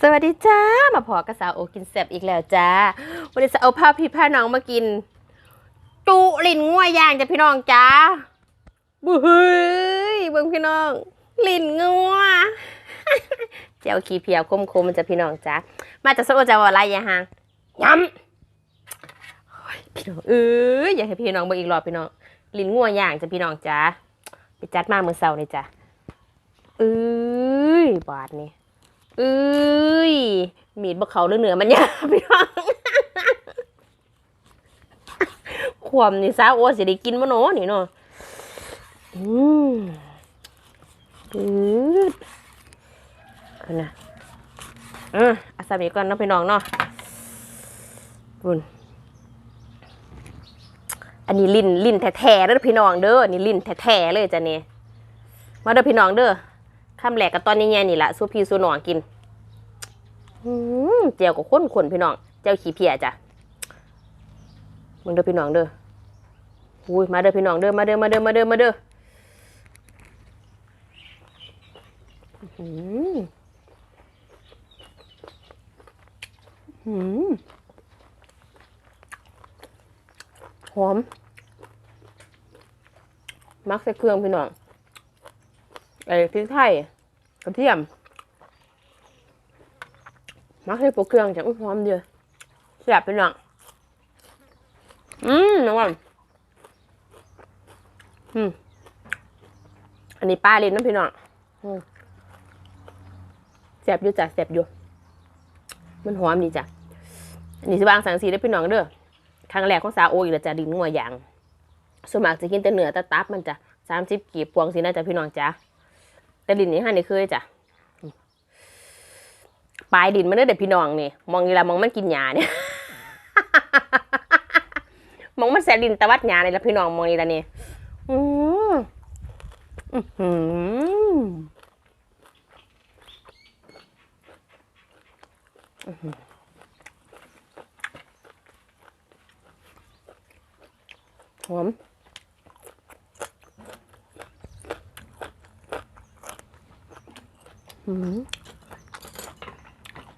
สวัสดีจ้า มาพอกระสาวโอกินแซบอีกแล้วจ้า วันนี้จะเอาผ้าพี่ผ้าน้องมากิน จุลินงัวย่างจ้ะพี่น้องจ้าบุ้ยเบิ่งพี่น้อง ลินงัวเจ้าขี้เพียวคมคมๆจ้ะพี่น้องจ้ามาจากโซโอจาวอะไรยะฮะย้ำโอ้ยพี่น้องเอ้ยอยากให้พี่น้องเบิ่งอีกรอบพี่น้อง ลินงัวย่างจ้ะพี่น้องจ้าไปจัดมาเมื่อเช้านี่จ้ะเอ้ยบาดนี่เอ้ยมีดบะเขาเรื่องเหนือมันยาพี่น้องความนี่ซาโอ้สิได้กินมะโนนี่เนาะอืมอือนะอะอาสามีก่อนเนาะพี่น้องเนาะบุญอันนี้ลิ้นลิ้นแท้ๆเด้อพี่น้องเด้อนี่ลิ้นแท้ๆเลยจ้ะเนี่ยมาเด้อพี่น้องเด้อ คำแหลกกับตอนใหญ่นี่แหละสู้พี่สู้น้องกินอืมเจียวกับข้นขนพี่น้องเจียวขี้เพียจ้ะมึงเด้อพี่น้องเด้ออุ้ยมาเด้อพี่น้องเด้อมาเด้อมาเด้อมาเด้อมาเด้อหืมอื้อหืมหอม มักใส่เครื่องพี่น้อง ไอ้พริกไทยกระเทียมมักให้พวกเครื่องจังหอมเดียวแซ่บเป็นหนังอืมน้องวันอืมอันนี้ป้าเล่นน้ำพี่น้องแซ่บอยู่จ้ะแซ่บอยู่ มันหอมดีจ้ะอันนี้สิบางสังสีได้พี่น้องเด้อครั้งแรกของสาวโออีกแล้วจ้ะดินงัวอย่างส่วนมากจะกินแต่เนื้อแต่ตับมันจ้ะสามสิบกีบพวงสินะจ้ะพี่น้องจ้ะ แต่ดินนี้ห้านี่เคยจ้ะปลายดินมันได้เด็ดพี่น้องนี่มองนี่ละมองมันกินหญ้าเนี่ยมองมันแสดินตะวัดหญ้านี่ละพี่น้องมองนี่ละนี่อืออือหอหอมอืม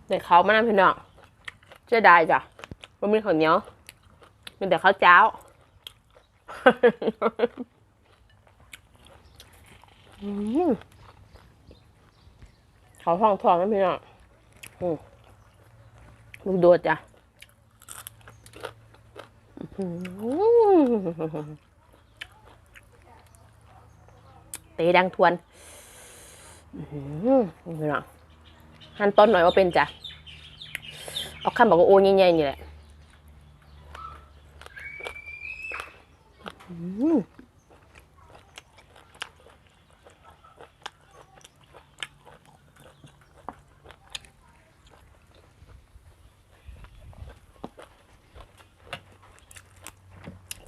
เด็กเขามานำพี่น้องเชื่อได้จ้ะมันมีข้าวเหนียวมีแต่ข้าวเจ้าเขาห้องทองนะพี่น้องลูกโดดจ้ะเตะดังทวน อืมนี่หันต้นหน่อยว่าเป็นจ้ะเอาขั้นบอกว่าโอ้ใหญ่ๆนี่แหละ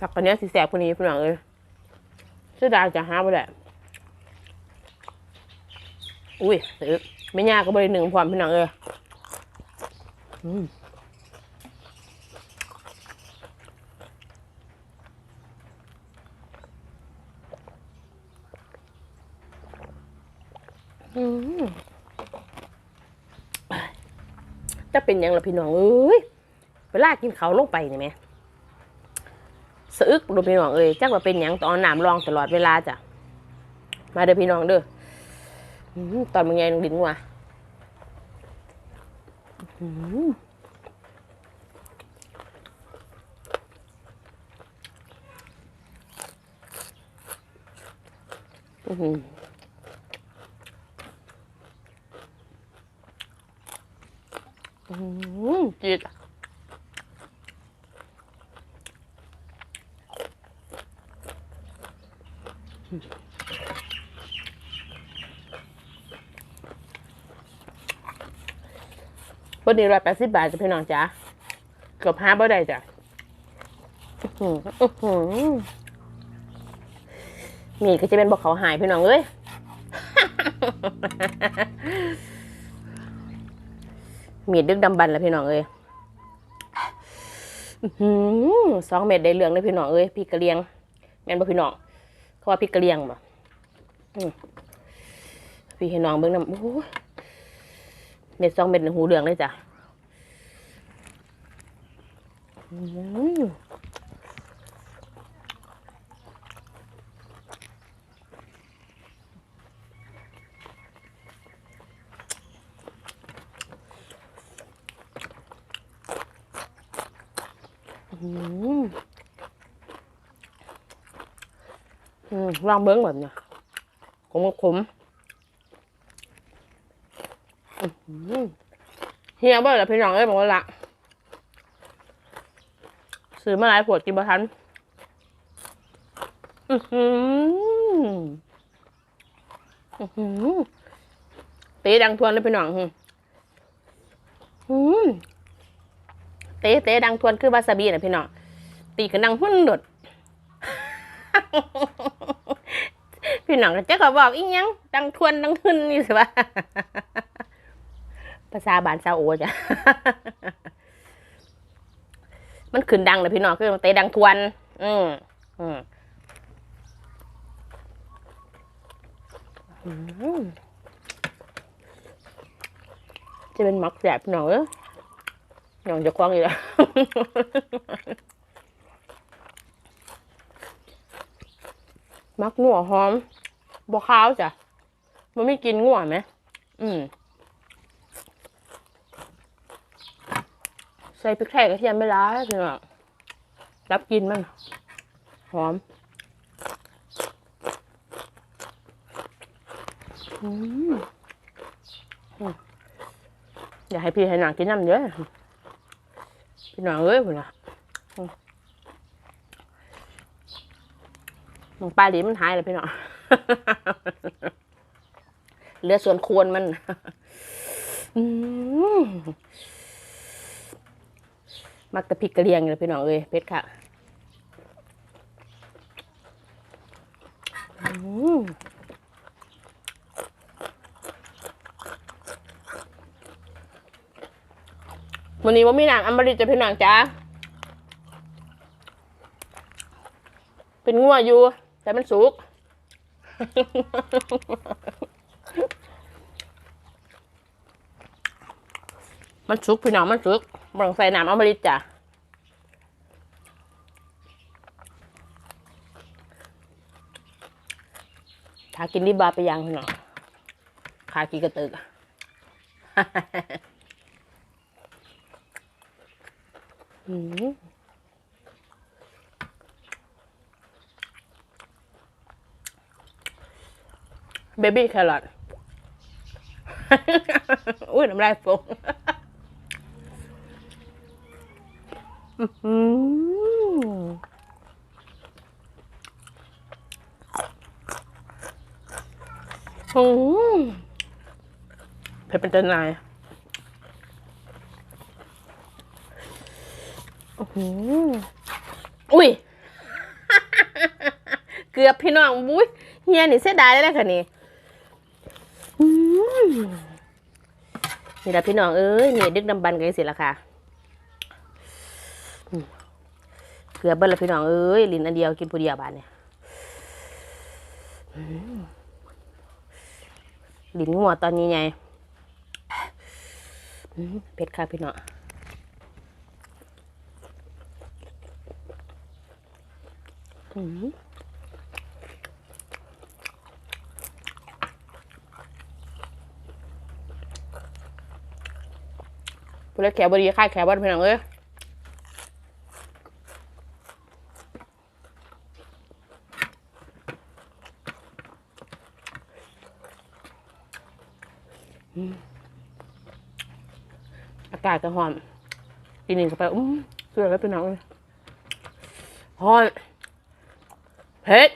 สักปันนี้สิแสบคนนี้พี่น้องเอ้ยเชื่อดายจะหาไปแหละ อุ้ยซื้อไม่ยากก็บริหนึ่งพร้อมพี่น้องเอออืมจะเป็นยังล่ะพี่น้องเอ้ยเวลากินเขาลงไปนี่ไหมสะอึกดูพี่น้องเอ้ยจักว่าเป็นยังตอนน้ำรองตลอดเวลาจ้ะมาเด้อพี่น้องเด้อ ตอนมึงไงลงดินว่ะอื้อหืออื้อหืออื้อหือจืด วันนี้ร้อยแปดสิบบาทจ้ะพี่น้องจ้าเกือบห้าบ่ได้จ้ะหมีก็จะเป็นบอกเขาหายพี่น้องเอ้ยมีดดึกดำบันแล้วพี่น้องเอ้ยสองเม็ดได้เหลืองเลยพี่น้องเอ้ยพริกกระเลียงแม่นบ่พี่น้องเขาว่าพริกกระเลียงบ่พี่ให้น้องเบิ่งน้ำโอ้ เม็ดสองเม็ดหูเหลืองเลยจ้ะอืมอืมลองเบิ้งแบบเนี้ยขมขมๆอื้อหือ เฮียบ่อยละพี่น้องเอ้ยบอกว่าละซื้อมาหลายขวดกินบ่ทันอือหืออือหือตีดังทวนเลยพี่น้องอืมเตะเตะดังทวนคือวาซาบินะพี่น้องตีกันดังหุ่นโดดพี่น้องก็จะก็บอกอีหยังดังทวนดังหึนนี่สิวะ ภาษาบานซาโอจ้ะ มันขึ้นดังเลยพี่น้องคือมันเตะดังทวน อืมอืมอืมจะเป็นหมักแสบพี่น้องเอ้ยน้องจะคว้างอีกแล้วมักงัวหอมบวขาวจ้ะมันไม่กินงัวไหม อืม ใส่พริกไทยกระเทียมไม่ร้ายพี่น้องรับกินมัน หอมอืมอืมอยาให้พี่ให้หนังกินน้ำเยอะพี่น้องเอ้ยพุ่นนะอืมมองปลาดีมันหายเลยพี่น้องเหลือส่วนโคนมัน อืม มักแต่พริกกระเลียงเลยพี่น้องเอ้ยเพชรค่ะอืมวันนี้ว่ามีหนังอมฤตจะพี่น้องจ้าเป็นงัวอยู่ แต่มันสุกมันสุกพี่น้องมันสุก บางใส่น้ำอมฤตจ้ะถ้ากินดิบบาไปยังพี่น้องขากินกระตึกอืมเบบี้แครอทอุ้ยน้ำลายฟ งอื้อหืออืมเผ็ดเป็นตันายอื้อหืออุ้ย เกือบพี่น้องบุ้ยเฮียนี่เสียดายเลยค่ะนี่อืมนี่แหละพี่น้องเอ้ยนี่ดึกดำบันกันสิละค่ะอืม เกือบเบิ้ลละพี่น้องเอ้ยลิ้นอันเดียวกินผู้เดียวบานเนี่ยลิ้นงัวตอนนี้ไงเผ็ดค่ะพี่น้องอืมผู้เล็กแขวบดีค่ายแขวบ้านพี่น้องเอ้ย อากาศก็หอมกินหนึ่งเข้าไปอุ้มเสือแล้วพี่น้องเลยหอมเผ็ด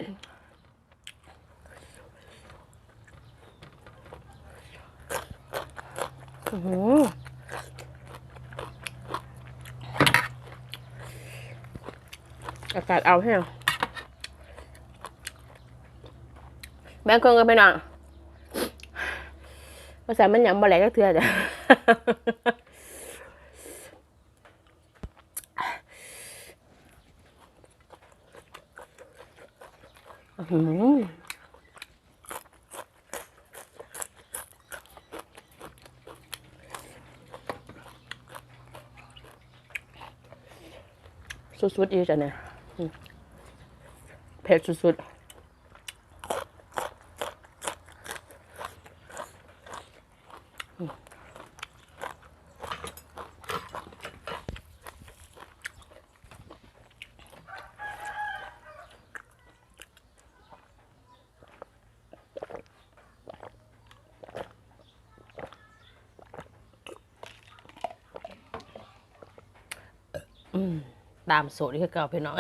อื้อหือากาศเอาให้เอแบงค์คืนก็ไปหน่อน ภาษามันยังบ่แหลก็เถื่อจ้ะอืมสุดๆอีจ้ะเนี่ยเผ็ดสุดๆ ตามสูตรที่เก่าพี่น้อง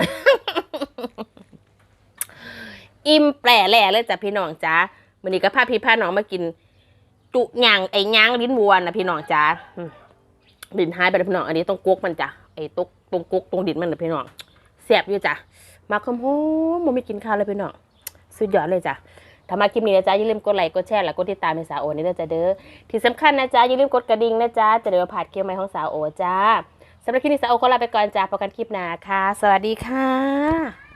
อิ่มแปรแหล่เลยจ้ะพี่น้องจ้าวันนี้ก็พาพี่พาน้องมากิน จุหยังไอ้ย่างลิ้นวัวนะพี่น้องจ้าดินหายไปแล้วพี่น้อง อันนี้ต้องกุ๊กมันจ้ะไอ้ตุกตรงกุ๊กตรงดินมันนะพี่น้องเสียบอยู่จ้ะมาคำโหมันไม่กินข้าวเลยพี่น้องสุดยอดเลยจ้ะถ้ามาคลิปนี้นะจ๊ะอย่าลืมกดไลค์กดแชร์และกดติดตามให้สาวโอนี่นะจ๊ะเด้อที่สำคัญนะจ๊ะอย่าลืมกดกระดิ่งนะจ๊ะจะได้ไม่พลาดคลิปใหม่ของสาวโอจ้า สำหรับคลิปนี้สาวโอขอลาไปก่อนจ้าพบกันคลิปหน้าค่ะ สวัสดีค่ะ